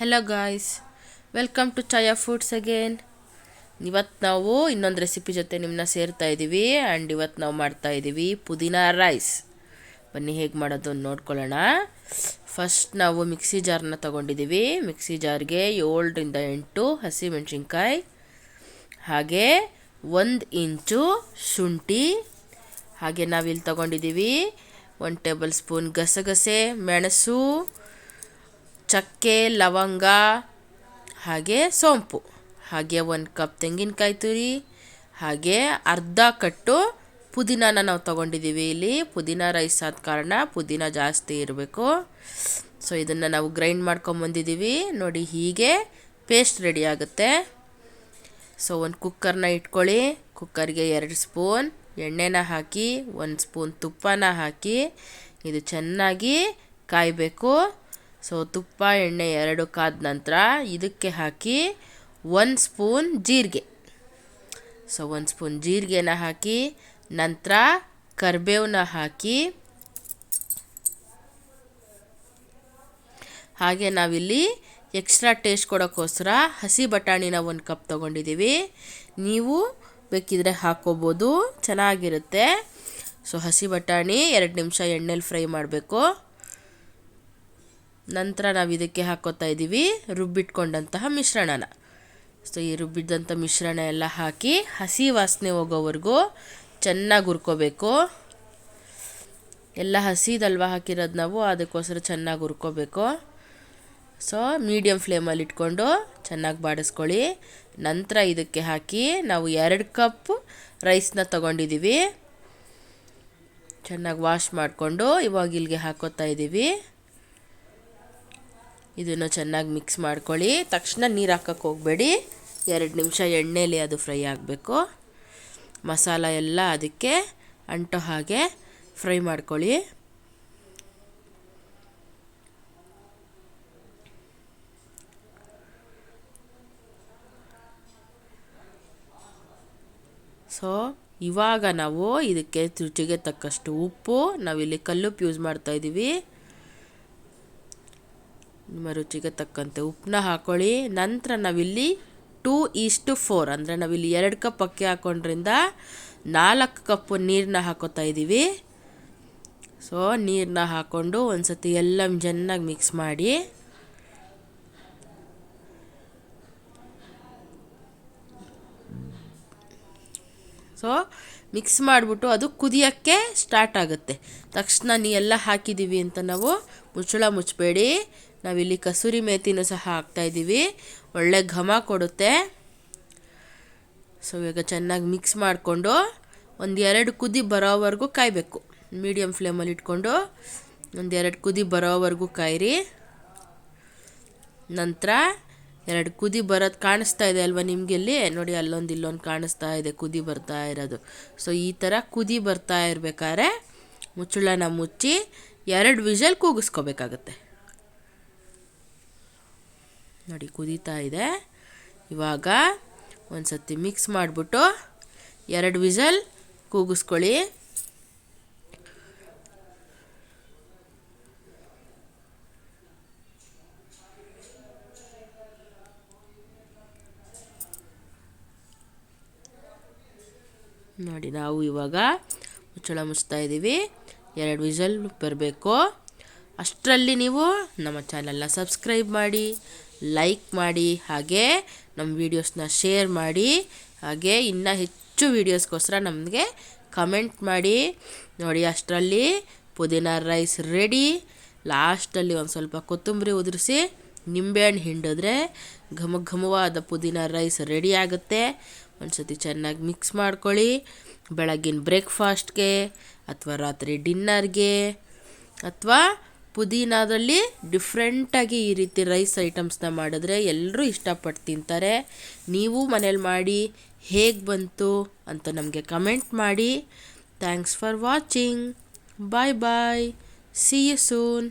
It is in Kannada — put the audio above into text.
Hello guys welcome to Chaya foods again ಇವತ್ತು ನಾವು ಇನ್ನೊಂದು ರೆಸಿಪಿ ಜೊತೆ ನಿಮ್ಮನ್ನ ಸೇರ್ತಾ ಇದ್ದೀವಿ ಆ್ಯಂಡ್ ಇವತ್ತು ನಾವು ಮಾಡ್ತಾ ಇದ್ದೀವಿ ಪುದೀನ ರೈಸ್ ಬನ್ನಿ, ಹೇಗೆ ಮಾಡೋದು ನೋಡ್ಕೊಳ್ಳೋಣ. ಫಸ್ಟ್ ನಾವು ಮಿಕ್ಸಿ ಜಾರನ್ನ ತೊಗೊಂಡಿದ್ದೀವಿ ಮಿಕ್ಸಿ ಜಾರ್ಗೆ ಏಳರಿಂದ ಎಂಟು ಹಸಿಮೆಣ್ಸಿನ್ಕಾಯಿ, ಹಾಗೆ ಒಂದು ಇಂಚು ಶುಂಠಿ, ಹಾಗೆ ನಾವಿಲ್ಲಿ ತೊಗೊಂಡಿದ್ದೀವಿ ಒಂದು ಟೇಬಲ್ ಸ್ಪೂನ್ ಗಸಗಸೆ, ಮೆಣಸು ಚಕ್ಕೆ, ಲವಂಗ, ಹಾಗೆ ಸೋಂಪು. ಹಾಗೆ ಒಂದು ಕಪ್ ತೆಂಗಿನಕಾಯಿ ತುರಿ, ಹಾಗೆ ಅರ್ಧ ಕಟ್ಟು ಪುದೀನಾನ ನಾವು ತೊಗೊಂಡಿದ್ದೀವಿ ಇಲ್ಲಿ. ಪುದೀನ ರೈಸ್ ಆದ ಕಾರಣ ಪುದೀನ ಜಾಸ್ತಿ ಇರಬೇಕು. ಸೊ ಇದನ್ನು ನಾವು ಗ್ರೈಂಡ್ ಮಾಡ್ಕೊಂಬಂದಿದ್ದೀವಿ ನೋಡಿ, ಹೀಗೆ ಪೇಸ್ಟ್ ರೆಡಿ ಆಗುತ್ತೆ. ಸೊ ಒಂದು ಕುಕ್ಕರ್ನ ಇಟ್ಕೊಳ್ಳಿ. ಕುಕ್ಕರ್ಗೆ ಎರಡು ಸ್ಪೂನ್ ಎಣ್ಣೆನ ಹಾಕಿ, ಒಂದು ಸ್ಪೂನ್ ತುಪ್ಪನ ಹಾಕಿ, ಇದು ಚೆನ್ನಾಗಿ ಕಾಯಬೇಕು. ಸೊ ತುಪ್ಪ, ಎಣ್ಣೆ ಎರಡು ಕಾದ ನಂತರ ಇದಕ್ಕೆ ಹಾಕಿ ಒಂದು ಸ್ಪೂನ್ ಜೀರಿಗೆ. ಸೊ ಒಂದು ಸ್ಪೂನ್ ಜೀರಿಗೆನ ಹಾಕಿ ನಂತರ ಕರಿಬೇವನ್ನ ಹಾಕಿ ಹಾಗೆ ನಾವಿಲ್ಲಿ ಎಕ್ಸ್ಟ್ರಾ ಟೇಸ್ಟ್ ಕೊಡೋಕ್ಕೋಸ್ಕರ ಹಸಿ ಬಟಾಣಿನ ಒಂದು ಕಪ್ ತೊಗೊಂಡಿದ್ದೀವಿ. ನೀವು ಬೇಕಿದ್ರೆ ಹಾಕ್ಕೋಬೋದು ಚೆನ್ನಾಗಿರುತ್ತೆ. ಸೊ ಹಸಿ ಬಟಾಣಿ ಎರಡು ನಿಮಿಷ ಎಣ್ಣೆಲಿ ಫ್ರೈ ಮಾಡಬೇಕು. ನಂತರ ನಾವು ಇದಕ್ಕೆ ಹಾಕೋತಾ ಇದ್ದೀವಿ ರುಬ್ಬಿಟ್ಕೊಂಡಂತಹ ಮಿಶ್ರಣನ. ಸೊ, ಈ ರುಬ್ಬಿದ್ದಂಥ ಮಿಶ್ರಣ ಎಲ್ಲ ಹಾಕಿ ಹಸಿ ವಾಸನೆ ಹೋಗೋವರೆಗೂ ಚೆನ್ನಾಗಿ ಹುರ್ಕೋಬೇಕು. ಎಲ್ಲ ಹಸಿದಲ್ವ ಹಾಕಿರೋದು ನಾವು ಅದಕ್ಕೋಸ್ಕರ ಚೆನ್ನಾಗಿ ಹುರ್ಕೋಬೇಕು. ಸೊ ಮೀಡಿಯಮ್ ಫ್ಲೇಮಲ್ಲಿ ಇಟ್ಕೊಂಡು ಚೆನ್ನಾಗಿ ಬಾಡಿಸ್ಕೊಳ್ಳಿ. ನಂತರ ಇದಕ್ಕೆ ಹಾಕಿ ನಾವು ಎರಡು ಕಪ್ ರೈಸ್ನ ತಗೊಂಡಿದ್ದೀವಿ ಚೆನ್ನಾಗಿ ವಾಶ್ ಮಾಡಿಕೊಂಡು ಇವಾಗ ಇಲ್ಲಿಗೆ ಹಾಕೋತಾ ಇದ್ದೀವಿ ಇದನ್ನು ಚೆನ್ನಾಗಿ ಮಿಕ್ಸ್ ಮಾಡ್ಕೊಳ್ಳಿ. ತಕ್ಷಣ ನೀರು ಹಾಕೋಕ್ಕೆ ಹೋಗಬೇಡಿ. ಎರಡು ನಿಮಿಷ ಎಣ್ಣೆಲಿ ಅದು ಫ್ರೈ ಆಗಬೇಕು. ಮಸಾಲ ಎಲ್ಲ ಅದಕ್ಕೆ ಅಂಟೋ ಹಾಗೆ ಫ್ರೈ ಮಾಡ್ಕೊಳ್ಳಿ. ಸೊ ಇವಾಗ ನಾವು ಇದಕ್ಕೆ ರುಚಿಗೆ ತಕ್ಕಷ್ಟು ಉಪ್ಪು, ನಾವಿಲ್ಲಿ ಕಲ್ಲುಪ್ಪು ಯೂಸ್ ಮಾಡ್ತಾ ಇದ್ದೀವಿ ನಿಮ್ಮ ರುಚಿಗೆ ತಕ್ಕಂತೆ ಉಪ್ಪನ್ನ ಹಾಕೊಳ್ಳಿ. ನಂತರ ನಾವಿಲ್ಲಿ ಟೂ ಈಸ್ಟು ಫೋರ್ ಅಂದರೆ ನಾವಿಲ್ಲಿ ಎರಡು ಕಪ್ ಅಕ್ಕಿ ಹಾಕೊಂಡ್ರಿಂದ ನಾಲ್ಕು ಕಪ್ಪು ನೀರನ್ನ ಹಾಕೋತಾ ಇದ್ದೀವಿ. ಸೊ ನೀರನ್ನ ಹಾಕ್ಕೊಂಡು ಒಂದು ಸತಿ ಎಲ್ಲ ಚೆನ್ನಾಗಿ ಮಿಕ್ಸ್ ಮಾಡಿ. ಸೊ ಮಿಕ್ಸ್ ಮಾಡಿಬಿಟ್ಟು ಅದು ಕುದಿಯೋಕ್ಕೆ ಸ್ಟಾರ್ಟ್ ಆಗುತ್ತೆ. ತಕ್ಷಣ ನೀ ಎಲ್ಲ ಹಾಕಿದ್ದೀವಿ ಅಂತ ನಾವು ಮುಚ್ಚಳ ಮುಚ್ಚಬೇಡಿ. ನಾವಿಲ್ಲಿ ಕಸೂರಿ ಮೇಥಿನೂ ಸಹ ಹಾಕ್ತಾಯಿದ್ದೀವಿ ಒಳ್ಳೆ ಘಮ ಕೊಡುತ್ತೆ. ಸೊ ಇವಾಗ ಚೆನ್ನಾಗಿ ಮಿಕ್ಸ್ ಮಾಡಿಕೊಂಡು ಒಂದು ಎರಡು ಕುದಿ ಬರೋವರೆಗೂ ಕಾಯಬೇಕು. ಮೀಡಿಯಮ್ ಫ್ಲೇಮಲ್ಲಿ ಇಟ್ಕೊಂಡು ಒಂದು ಎರಡು ಕುದಿ ಬರೋವರೆಗೂ ಕಾಯಿರಿ. ನಂತರ ಎರಡು ಕುದಿ ಬರೋದು ಕಾಣಿಸ್ತಾ ಇದೆ ಅಲ್ವಾ ನಿಮಗೆ ಇಲ್ಲಿ? ನೋಡಿ, ಅಲ್ಲೊಂದು ಇಲ್ಲೊಂದು ಕಾಣಿಸ್ತಾ ಇದೆ, ಕುದಿ ಬರ್ತಾ ಇರೋದು. ಸೊ ಈ ಥರ ಕುದಿ ಬರ್ತಾ ಇರಬೇಕಾದ್ರೆ ಮುಚ್ಚಳನ ಮುಚ್ಚಿ ಎರಡು ವಿಷಲ್ ಕೂಗಿಸ್ಕೋಬೇಕಾಗತ್ತೆ. ನೋಡಿ, ಕುದೀತಾ ಇದೆ. ಇವಾಗ ಒಂದು ಸತಿ ಮಿಕ್ಸ್ ಮಾಡಿಬಿಟ್ಟು ಎರಡು ವಿಷಲ್ ಕೂಗಿಸ್ಕೊಳ್ಳಿ. ನೋಡಿ, ನಾವು ಇವಾಗ ಮುಚ್ಚಳ ಮುಚ್ತಾ ಇದ್ದೀವಿ. ಎರಡು ವಿಸಲ್ ಬರಬೇಕು. ಅಷ್ಟರಲ್ಲಿ ನೀವು ನಮ್ಮ ಚಾನಲ್ನ ಸಬ್ಸ್ಕ್ರೈಬ್ ಮಾಡಿ, ಲೈಕ್ ಮಾಡಿ, ಹಾಗೆ ನಮ್ಮ ವೀಡಿಯೋಸ್ನ ಶೇರ್ ಮಾಡಿ, ಹಾಗೆ ಇನ್ನೂ ಹೆಚ್ಚು ವೀಡಿಯೋಸ್ಗೋಸ್ಕರ ನಮಗೆ ಕಮೆಂಟ್ ಮಾಡಿ. ನೋಡಿ, ಅಷ್ಟರಲ್ಲಿ ಪುದೀನ ರೈಸ್ ರೆಡಿ. ಲಾಸ್ಟಲ್ಲಿ ಒಂದು ಸ್ವಲ್ಪ ಕೊತ್ತಂಬರಿ ಉದುರಿಸಿ ನಿಂಬೆಹಣ್ಣು ಹಿಂಡಿದ್ರೆ ಘಮ ಘಮವಾದ ಪುದೀನ ರೈಸ್ ರೆಡಿ ಆಗುತ್ತೆ. ಒಂದು ಸತಿ ಚೆನ್ನಾಗಿ ಮಿಕ್ಸ್ ಮಾಡ್ಕೊಳ್ಳಿ. ಬೆಳಗ್ಗಿನ ಬ್ರೇಕ್ಫಾಸ್ಟ್ಗೆ ಅಥವಾ ರಾತ್ರಿ ಡಿನ್ನರ್ಗೆ ಅಥವಾ ಪುದೀನಾದಲ್ಲಿ ಡಿಫ್ರೆಂಟಾಗಿ ಈ ರೀತಿ ರೈಸ್ ಐಟಮ್ಸ್ನ ಮಾಡಿದ್ರೆ ಎಲ್ಲರೂ ಇಷ್ಟಪಟ್ಟು ತಿಂತಾರೆ. ನೀವು ಮನೇಲಿ ಮಾಡಿ ಹೇಗೆ ಬಂತು ಅಂತ ನಮಗೆ ಕಮೆಂಟ್ ಮಾಡಿ. Thanks for watching bye bye see you soon